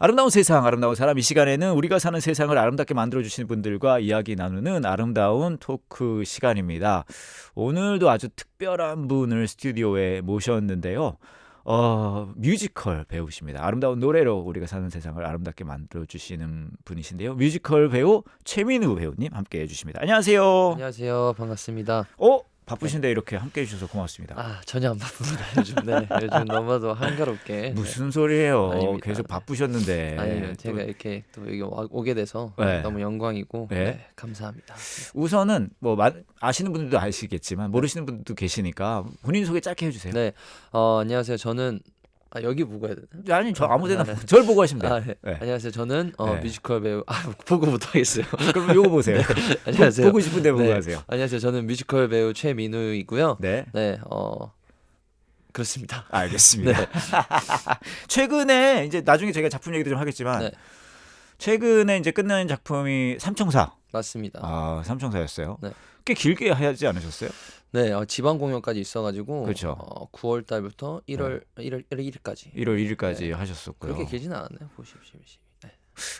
아름다운 세상, 아름다운 사람 이 시간에는 우리가 사는 세상을 아름답게 만들어 주시는 분들과 이야기 나누는 아름다운 토크 시간입니다. 오늘도 아주 특별한 분을 스튜디오에 모셨는데요. 어, 뮤지컬 배우십니다. 아름다운 노래로 우리가 사는 세상을 아름답게 만들어 주시는 분이신데요. 뮤지컬 배우 최민우 배우님 함께 해 주십니다. 안녕하세요. 안녕하세요. 반갑습니다. 어, 바쁘신데 이렇게 함께 해 주셔서 고맙습니다. 아 전혀 안 바쁩니다. 요즘 네 요즘 너무도 한가롭게. 무슨 소리예요? 아닙니다. 계속 바쁘셨는데. 네. 아니요 또 제가 이렇게 또 여기 와- 오게 돼서 네. 너무 영광이고 네. 네, 감사합니다. 우선은 뭐 마- 아시는 분들도 아시겠지만 모르시는 분들도 계시니까 본인 소개 짧게 해주세요. 네 어, 안녕하세요. 저는 아 여기 보고 해야 되나? 아니 저 아무데나 아, 네. 절 보고 하시면 돼요. 아, 네. 네. 안녕하세요. 저는 어, 네. 뮤지컬 배우 아 보고부터 하겠어요. 그럼 요거 보세요. 안녕하세요. 보고 싶은데 보고 네. 하세요. 안녕하세요. 저는 뮤지컬 배우 최민우이고요. 네, 네, 어 그렇습니다. 알겠습니다. 네. 최근에 이제 나중에 제가 작품 얘기도 좀 하겠지만 네. 최근에 이제 끝나는 작품이 삼총사. 맞습니다. 아, 삼총사였어요. 네. 꽤 길게 하지 않으셨어요? 네, 어, 지방 공연까지 있어가지고 그렇죠. 어, 9월 달부터 1월 1월 1월 1일까지 1월 1일까지 네. 하셨었고요. 그렇게 길지는 않았네요. 보십시오. 네.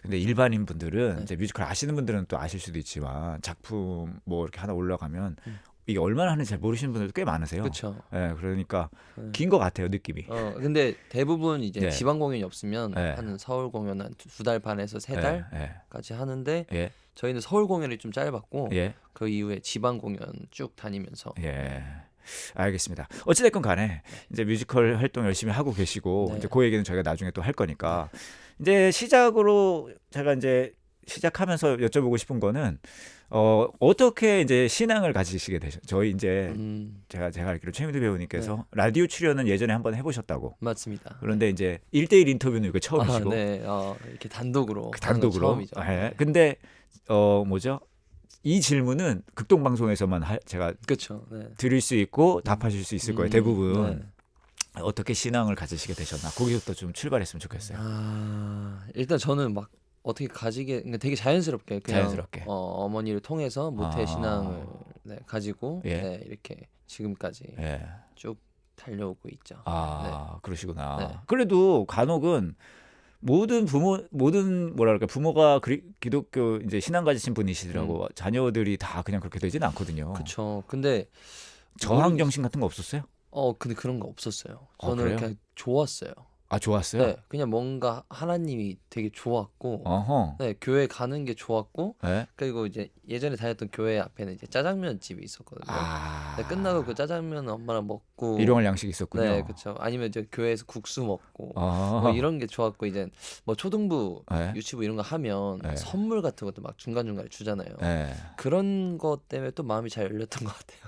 근데 일반인 분들은 네. 이제 뮤지컬 아시는 분들은 또 아실 수도 있지만 작품 뭐 이렇게 하나 올라가면 음. 이게 얼마나 하는지 잘 모르시는 분들도 꽤 많으세요. 그렇죠. 예, 그러니까 네. 긴것 같아요 느낌이. 어 근데 대부분 이제 네. 지방 공연이 없으면 네. 한 서울 공연 한두 달 반에서 세 예, 달까지 하는데 예, 예, 저희는 서울 공연이 좀 짧았고 예, 그 이후에 지방 공연 쭉 다니면서 예. 알겠습니다. 어찌됐건 간에 이제 뮤지컬 활동 열심히 하고 계시고 네. 이제 그 얘기는 저희가 나중에 또 할 거니까 이제 시작으로 제가 이제 시작하면서 여쭤보고 싶은 거는 어 어떻게 이제 신앙을 가지시게 되셨? 저희 이제 음 제가 제가 알기로 최민두 배우님께서 네. 라디오 출연은 예전에 한번 해보셨다고. 맞습니다. 그런데 이제 1대1 인터뷰는 이거 처음이시고 아, 네, 어, 이렇게 단독으로 그 단독으로. 처음이죠. 예. 근데 어 뭐죠? 이 질문은 극동 방송에서만 하- 제가 그렇죠. 네. 드릴 수 있고 답하실 수 있을 거예요. 음, 대부분 네. 어떻게 신앙을 가지시게 되셨나? 거기서부터 좀 출발했으면 좋겠어요. 아 일단 저는 막 어떻게 가지게 그러니까 되게 자연스럽게 그냥 자연스럽게. 어, 어머니를 통해서 모태 아. 신앙을 네, 가지고 예. 네, 이렇게 지금까지 예. 쭉 달려오고 있죠. 아 그러시구나. 네. 그래도 간혹은 모든 부모 모든 뭐랄까 부모가 그리, 기독교 이제 신앙 가지신 분이시더라고 자녀들이 다 그냥 그렇게 되지는 않거든요. 음. 그렇죠. 근데 저항 정신 같은 거 없었어요? 어 근데 그런 거 없었어요. 아, 저는 그래요? 그냥 좋았어요. 아 좋았어요. 네, 그냥 뭔가 하나님이 되게 좋았고, 어허. 네 교회 가는 게 좋았고, 네. 그리고 이제 예전에 다녔던 교회 앞에는 이제 짜장면 집이 있었거든요. 아. 네, 끝나고 그 짜장면 엄마랑 먹고, 일용할 양식 이 있었군요. 네, 그렇죠. 아니면 이제 교회에서 국수 먹고, 아. 뭐 이런 게 좋았고 이제 뭐 초등부, 네. 유치부 이런 거 하면 네. 선물 같은 것도 막 중간 중간에 주잖아요. 네. 그런 것 때문에 또 마음이 잘 열렸던 것 같아요.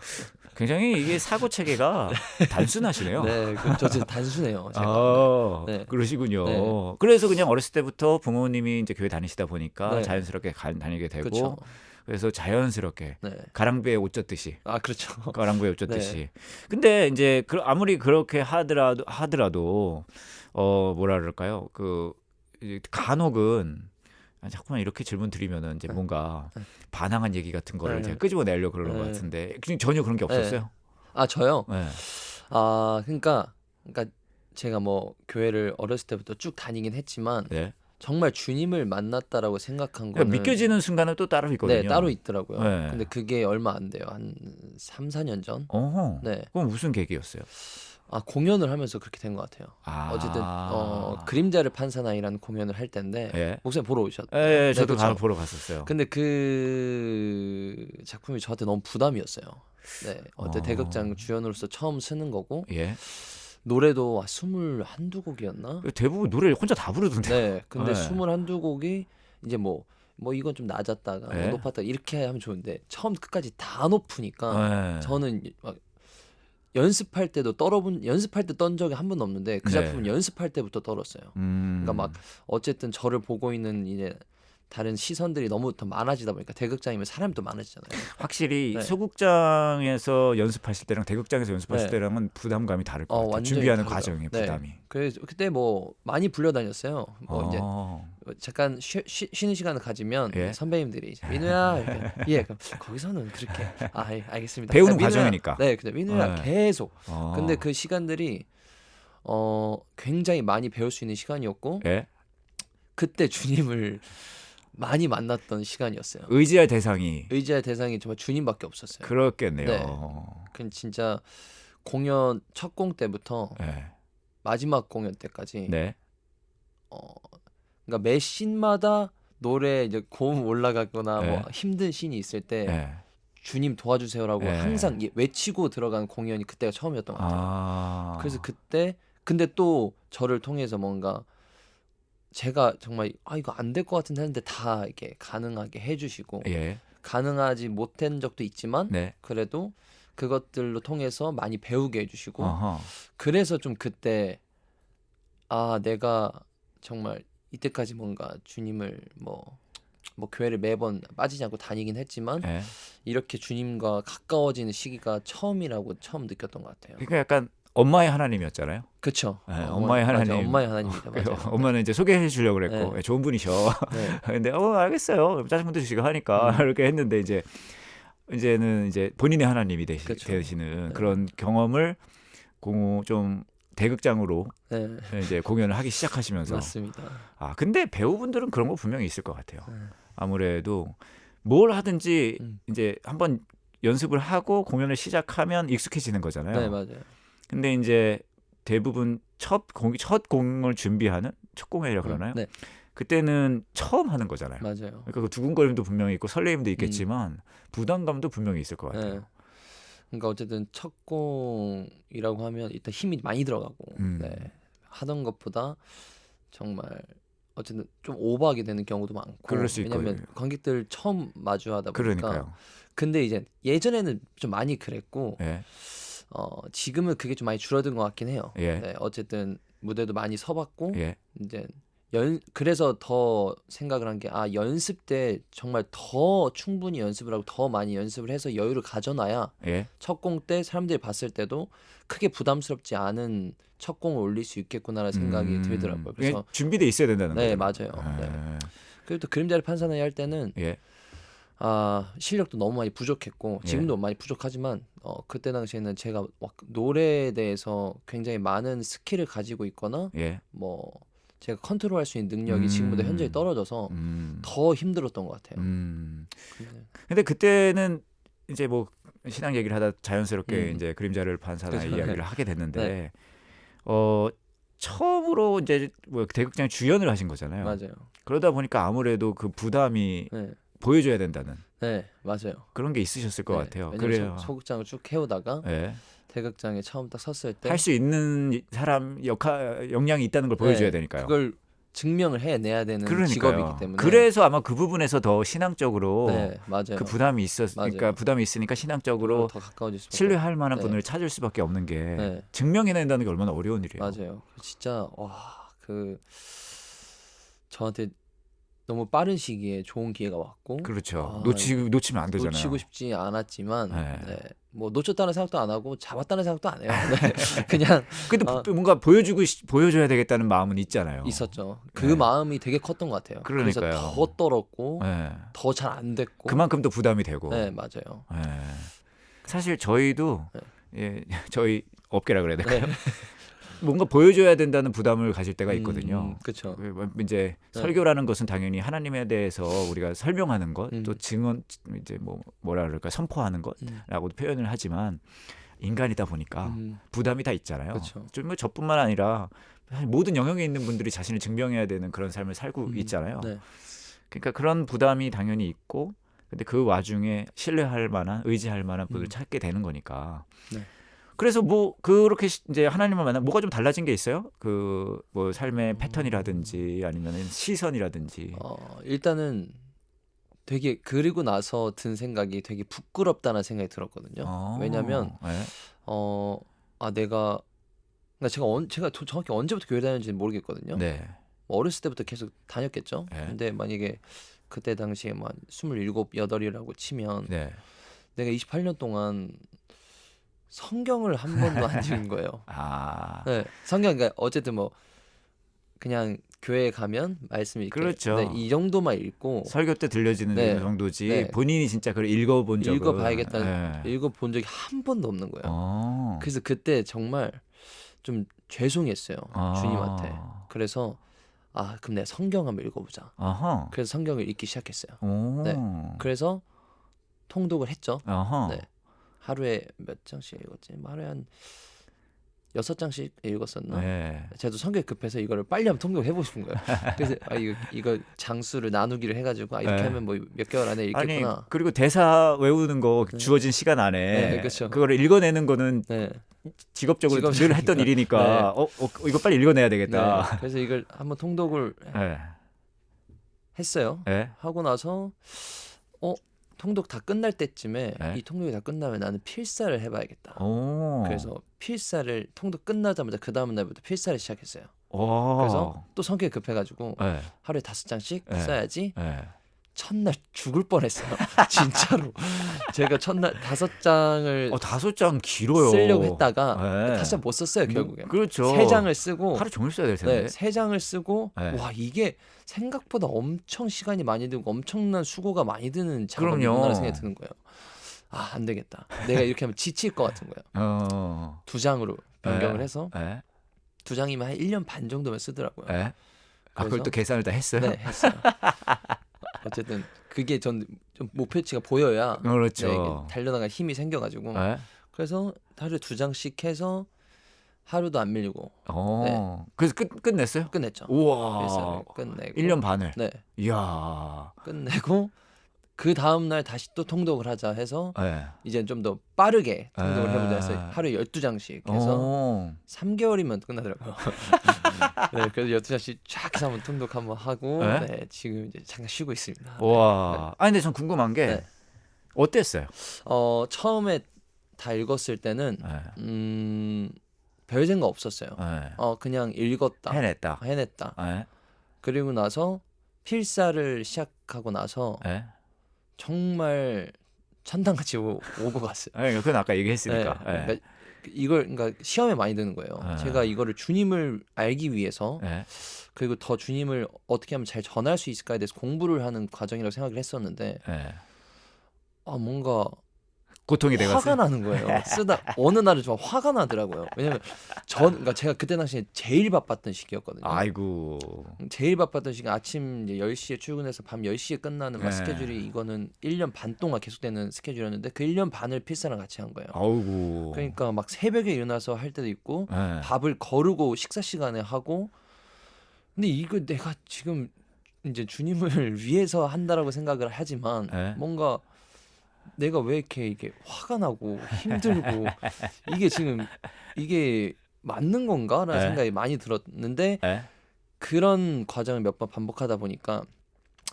굉장히 이게 사고 체계가 단순하시네요. 네, 진짜 단순해요. 제가. 아, 네. 그러시군요. 네. 그래서 그냥 어렸을 때부터 부모님이 이제 교회 다니시다 보니까 네. 자연스럽게 가, 다니게 되고 그렇죠. 그래서 자연스럽게 네. 가랑비에 옷 젖듯이 아 그렇죠. 가랑비에 옷 젖듯이. 근데 이제 그 아무리 그렇게 하더라도 하더라도 어 뭐라 그럴까요? 그 간혹은 아, 자꾸만 이렇게 질문 드리면은 이제 네. 뭔가 네. 반항한 얘기 같은 거를 네. 제가 끄집어내려고 그러는 것 네. 같은데 그냥 전혀 그런 게 없었어요. 아 저요. 네. 아 그러니까 그러니까 제가 뭐 교회를 어렸을 때부터 쭉 다니긴 했지만 네. 정말 주님을 만났다라고 생각한 그러니까 거는 믿겨지는 순간은 또 따로 있거든요. 네 따로 있더라고요. 네. 근데 그게 얼마 안 돼요. 한 3, 4년 전. 어허. 네. 그럼 무슨 계기였어요? 아 공연을 하면서 그렇게 된 것 같아요. 아. 어쨌든 어 그림자를 판 사나이라는 공연을 할 때인데 예. 목사님 보러 오셨. 예, 네, 저도 그렇죠. 가 보러 갔었어요. 근데 그 작품이 저한테 너무 부담이었어요. 네, 어때 어. 대극장 주연으로서 처음 쓰는 거고 예. 노래도 아, 스물 한두 곡이었나? 대부분 노래를 혼자 다 부르던데. 네, 근데 네. 스물 한두 곡이 이제 뭐뭐 이건 좀 낮았다가 뭐 네. 높았다 이렇게 하면 좋은데 처음 끝까지 다 높으니까 예. 저는 막 연습할 때도 떨어본 연습할 때 떤 적이 한 번도 없는데 그 네. 작품은 연습할 때부터 떨었어요. 음. 그러니까 막 어쨌든 저를 보고 있는 이제 다른 시선들이 너무 더 많아지다 보니까 대극장이면 사람이 또 많아지잖아요. 확실히 네. 소극장에서 연습하실 때랑 대극장에서 연습하실 네. 때랑은 부담감이 다를 것 어, 같아요. 준비하는 다르죠. 과정의 네. 부담이. 그래서 그때 뭐 많이 불려다녔어요. 뭐 이제 어. 잠깐 쉬, 쉬, 쉬는 시간을 가지면 예. 선배님들이 이제 민우야 이렇게 예 그럼 거기서는 그렇게 아 예, 알겠습니다. 배우는 아, 민우야. 과정이니까. 네, 근데 민우야 네. 계속. 어. 근데 그 시간들이 어 굉장히 많이 배울 수 있는 시간이었고 예. 그때 주님을 많이 만났던 시간이었어요. 의지할 대상이 의지할 대상이 정말 주님밖에 없었어요. 그렇겠네요. 네. 그 진짜 공연 첫 공 때부터 네. 마지막 공연 때까지 네. 어 그러니까 매 씬마다 노래 이제 고음 올라가거나 네. 뭐 힘든 씬이 있을 때 네. 주님 도와주세요라고 네. 항상 예- 외치고 들어간 공연이 그때가 처음이었던 것 같아요. 아. 그래서 그때 근데 또 저를 통해서 뭔가 제가 정말 아 이거 안 될 것 같은데 했는데 다 이렇게 가능하게 해주시고 예. 가능하지 못한 적도 있지만 네. 그래도 그것들로 통해서 많이 배우게 해주시고 어허. 그래서 좀 그때 아 내가 정말 이때까지 뭔가 주님을 뭐뭐 교회를 매번 빠지지 않고 다니긴 했지만 예. 이렇게 주님과 가까워지는 시기가 처음이라고 처음 느꼈던 것 같아요. 그러니까 약간 엄마의 하나님이었잖아요. 그렇죠. 네, 어, 엄마의. 하나님. 엄마의 하나님입니다. 그래서 맞아요. 엄마는 이제 소개해 주려고 그랬고 네. 예, 좋은 분이셔. 네. 근데 어 알겠어요. 짜장면도 주시고 하니까 음. 이렇게 했는데 이제 이제는 이제 본인의 하나님이 되시, 그쵸. 되시는 네. 그런 경험을 공, 좀 대극장으로 네. 이제 공연을 하기 시작하시면서 맞습니다. 아 근데 배우분들은 그런 거 분명히 있을 것 같아요. 네. 아무래도 뭘 하든지 음. 이제 한번 연습을 하고 공연을 시작하면 익숙해지는 거잖아요. 네 맞아요. 근데 이제 대부분 첫 공, 첫 공을 준비하는 첫 공연이라 그러나요? 네 그때는 처음 하는 거잖아요. 맞아요. 그러니까 그 두근거림도 분명히 있고 설레임도 있겠지만 부담감도 분명히 있을 것 같아요. 음. 네. 그러니까 어쨌든 첫 공이라고 하면 일단 힘이 많이 들어가고 음. 네. 하던 것보다 정말 어쨌든 좀 오버하게 되는 경우도 많고 그럴 수 왜냐면 있거든요. 관객들 처음 마주하다 보니까 그러니까요. 근데 이제 예전에는 좀 많이 그랬고 예. 어 지금은 그게 좀 많이 줄어든 것 같긴 해요. 예. 네, 어쨌든 무대도 많이 서봤고 예. 이제 연 그래서 더 생각을 한 게 아 연습 때 정말 더 충분히 연습을 하고 더 많이 연습을 해서 여유를 가져놔야 예. 첫 공 때 사람들이 봤을 때도 크게 부담스럽지 않은 첫 공을 올릴 수 있겠구나라는 생각이 음, 들더라고요. 그래서 준비돼 있어야 된다는 네, 거죠. 맞아요. 네. 그리고 또 그림자를 판사나이 할 때는 예. 아 실력도 너무 많이 부족했고 예. 지금도 많이 부족하지만 어 그때 당시에는 제가 막 노래에 대해서 굉장히 많은 스킬을 가지고 있거나 예. 뭐 제가 컨트롤할 수 있는 능력이 음. 지금보다 현저히 떨어져서 음. 더 힘들었던 것 같아요. 음. 근데 근데 그때는 이제 뭐 신앙 얘기를 하다 자연스럽게 음. 이제 그림자를 판 사나이 그죠. 이야기를 네. 하게 됐는데 네. 어 처음으로 이제 뭐 대극장 주연을 하신 거잖아요. 맞아요. 그러다 보니까 아무래도 그 부담이 네, 보여줘야 된다는 네 맞아요. 그런 게 있으셨을 것 네, 같아요. 그래요. 소, 극장을 쭉 해오다가 예. 대극장에 처음 딱 섰을 때 할 수 있는 사람 역할 역량이 있다는 걸 보여줘야 네, 되니까요. 그걸 증명을 해내야 되는 그러니까요. 직업이기 때문에 그래서 아마 그 부분에서 더 신앙적으로 네 맞아요. 그 부담이 있었으니까 맞아요. 부담이 있으니까 신앙적으로 더 가까워질 수밖에 신뢰할 만한 네. 분을 찾을 수밖에 없는 게 네. 증명해낸다는 게 얼마나 어려운 일이에요. 맞아요. 진짜 와그 저한테 너무 빠른 시기에 좋은 기회가 왔고 그렇죠. 아, 놓치 놓치면 안 되잖아요. 놓치고 싶지 않았지만 네. 네. 뭐 놓쳤다는 생각도 안 하고 잡았다는 생각도 안 해요. 네. 그냥 근데 아. 뭔가 보여주고 싶- 보여줘야 되겠다는 마음은 있잖아요. 있었죠. 그 네. 마음이 되게 컸던 것 같아요. 그러니까요. 더 떨었고 네. 더잘 안 됐고. 그만큼 더 부담이 되고. 네 맞아요. 네. 사실 저희도 네. 예, 저희 업계라 그래야 될까요? 네. 뭔가 보여줘야 된다는 부담을 가질 때가 있거든요. 그렇죠. 그뭐 이제 네. 설교라는 것은 당연히 하나님에 대해서 우리가 설명하는 것, 음. 또 증언 이제 뭐 뭐라 그럴까 선포하는 것라고도 표현을 하지만 인간이다 보니까 음, 부담이 다 있잖아요. 그쵸. 좀뭐 저뿐만 아니라 모든 영역에 있는 분들이 자신을 증명해야 되는 그런 삶을 살고 음, 있잖아요. 네. 그러니까 그런 부담이 당연히 있고, 근데 그 와중에 신뢰할 만한, 의지할 만한 분을 음. 찾게 되는 거니까. 네. 그래서 뭐 그렇게 시- 이제 하나님을 만나 뭐가 좀 달라진 게 있어요? 그 뭐 삶의 음. 패턴이라든지 아니면 시선이라든지. 어, 일단은 되게 그리고 나서 든 생각이 되게 부끄럽다는 생각이 들었거든요. 어, 왜냐면 네. 어, 아 내가 그러니까 제가 언, 제가 저- 정확히 언제부터 교회 다녔는지 모르겠거든요. 네. 뭐 어렸을 때부터 계속 다녔겠죠. 네. 근데 만약에 그때 당시에 뭐한 27, 8이라고 치면 네. 내가 28년 동안 성경을 한 번도 안 읽은 거예요. 아. 네, 성경 그러니까 어쨌든 뭐 그냥 교회에 가면 말씀 읽게 그렇죠. 네, 이 정도만 읽고 설교 때 들려지는 네. 정도지 네. 본인이 진짜 그걸 읽어본 적은 읽어봐야겠다는 네. 읽어본 적이 한 번도 없는 거예요. 어. 그래서 그때 정말 좀 죄송했어요 아. 주님한테. 그래서 아 그럼 내가 성경 한번 읽어보자. 어허. 그래서 성경을 읽기 시작했어요. 오. 네. 그래서 통독을 했죠. 어허. 네. 하루에 몇 장씩 읽었지? 뭐 하루에 한 여섯 장씩 읽었었나? 네. 저도 성격 급해서 이거를 빨리 한번 통독을 해보고 싶은 거예요. 그래서 아 이거 이거 장수를 나누기를 해가지고 아, 이렇게 네. 하면 뭐 몇 개월 안에 아니 읽겠구나. 그리고 대사 외우는 거 네. 주어진 시간 안에 네, 그쵸. 그거를 읽어내는 거는 네. 직업적으로 늘 직업적이니까. 했던 일이니까 네. 어, 어, 이거 빨리 읽어내야 네. 되겠다. 그래서 이걸 한번 통독을 네. 했어요. 네. 하고 나서 어 통독 다 끝날 때쯤에 네. 이 통독이 다 끝나면 나는 필사를 해봐야겠다. 오. 그래서 필사를 통독 끝나자마자 그 다음 날부터 필사를 시작했어요. 오. 그래서 또 성격이 급해가지고 네. 하루에 다섯 장씩 네. 써야지. 네. 첫날 죽을 뻔했어요. 진짜로. 제가 첫날 다섯 장을 어 다섯 장 길어요. 쓰려고 했다가 네. 다섯 장 못 썼어요 결국에. 뭐, 그렇죠. 세 장을 쓰고 하루 종일 써야 될 텐데. 네, 세 장을 쓰고 네. 와 이게 생각보다 엄청 시간이 많이 들고 엄청난 수고가 많이 드는 그럼요. 작업이구나 생각이 드는 거예요. 아 안 되겠다. 내가 이렇게 하면 지칠 것 같은 거예요. 어. 두 장으로 변경을 네. 해서 네. 두 장이면 한 1년 반 정도면 쓰더라고요. 네. 아 그걸 또 계산을 다 했어요. 네, 했어요. 어쨌든 그게 전 좀 목표치가 보여야 네, 그렇죠. 이게 달려나갈 힘이 생겨가지고 네. 그래서 하루에 두 장씩 해서 하루도 안 밀리고 어. 그래서 끝 끝냈어요? 끝냈죠. 우와. 끝내고 1년 반을. 네 이야. 끝내고 그 다음 날 다시 또 통독을 하자 해서 네. 이제 좀 더 빠르게 통독을 아. 해보자 해서 하루에 12장씩 해서 어. 3개월이면 끝나더라고요. 네, 그래서 12장씩 쫙 해서 한번 통독 한번 하고 네? 네, 지금 이제 잠깐 쉬고 있습니다. 와. 아니 근데 전 궁금한 게 네. 어땠어요? 어, 처음에 다 읽었을 때는 네. 음, 별 생각 없었어요. 네. 어, 그냥 읽었다. 해냈다. 해냈다. 네. 그리고 나서 필사를 시작하고 나서 네. 정말 천당같이 오, 오고 갔어요. 아니, 그건 아까 얘기했으니까. 네, 네. 그러니까 이걸 그러니까 시험에 많이 드는 거예요. 아. 제가 이거를 주님을 알기 위해서 네. 그리고 더 주님을 어떻게 하면 잘 전할 수 있을까에 대해서 공부를 하는 과정이라고 생각을 했었는데 네. 아 뭔가 고통이 화가 돼갔어요. 나는 거예요. 쓰다 어느 날은 좀 화가 나더라고요. 왜냐면 전 그러니까 제가 그때 당시에 제일 바빴던 시기였거든요. 아이고. 제일 바빴던 시간 아침 이제 10시에 출근해서 밤 10시에 끝나는 막 네. 스케줄이 이거는 1년 반 동안 계속되는 스케줄이었는데 그 1년 반을 필사랑 같이 한 거예요. 아이고. 그러니까 막 새벽에 일어나서 할 때도 있고 네. 밥을 거르고 식사 시간에 하고 근데 이거 내가 지금 이제 주님을 위해서 한다라고 생각을 하지만 네. 뭔가 내가 왜 이렇게 이게 화가 나고 힘들고 이게 지금 이게 맞는 건가라는 네. 생각이 많이 들었는데 네. 그런 과정을 몇 번 반복하다 보니까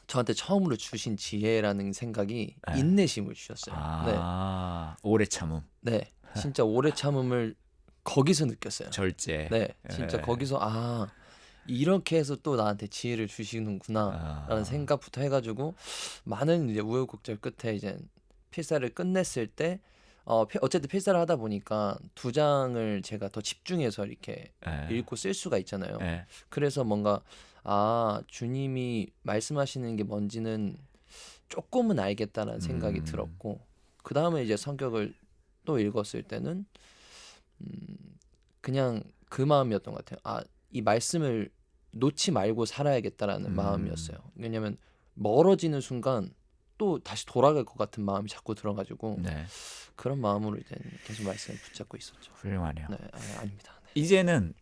저한테 처음으로 주신 지혜라는 생각이 네. 인내심을 주셨어요. 아, 오래 참음, 네, 네, 진짜 오래 참음을 거기서 느꼈어요. 절제. 네, 진짜 네. 거기서 아 이렇게 해서 또 나한테 지혜를 주시는구나라는 아. 생각부터 해가지고 많은 이제 우여곡절 끝에 이제 필사를 끝냈을 때 어, 피- 어쨌든 필사를 하다 보니까 두 장을 제가 더 집중해서 이렇게 네. 읽고 쓸 수가 있잖아요. 네. 그래서 뭔가 아 주님이 말씀하시는 게 뭔지는 조금은 알겠다라는 생각이 음. 들었고 그 다음에 이제 성격을 또 읽었을 때는 음 그냥 그 마음이었던 것 같아요. 아 이 말씀을 놓지 말고 살아야겠다라는 음. 마음이었어요. 왜냐면 멀어지는 순간 또 다시 돌아갈 것 같은 마음이 자꾸 들어가지고 네. 그런 마음으로 이제 계속 말씀을 붙잡고 있었죠. 훌륭하네요. 네, 아, 아닙니다. 네. 이제는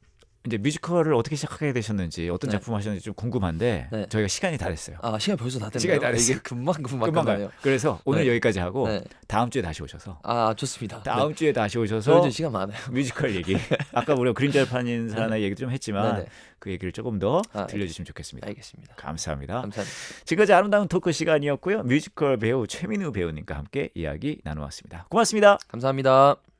이제 뮤지컬을 어떻게 시작하게 되셨는지 어떤 네. 작품 하셨는지 좀 궁금한데 네. 저희가 시간이 다 됐어요. 아 시간 벌써 다 됐네요. 시간이 다 됐어요. 이게 금방 금방. 가요. 그래서 오늘 네. 여기까지 하고 네. 다음 주에 다시 오셔서 아 좋습니다. 다음 주에 다시 오셔서 시간 많아요. 뮤지컬 얘기 아까 우리가 그림자를 파는 사나이 얘기 좀 했지만. 그 얘기를 조금 더 아, 들려주시면 좋겠습니다. 알겠습니다. 감사합니다. 감사합니다. 지금까지 아름다운 토크 시간이었고요. 뮤지컬 배우 최민우 배우님과 함께 이야기 나누었습니다. 고맙습니다. 감사합니다.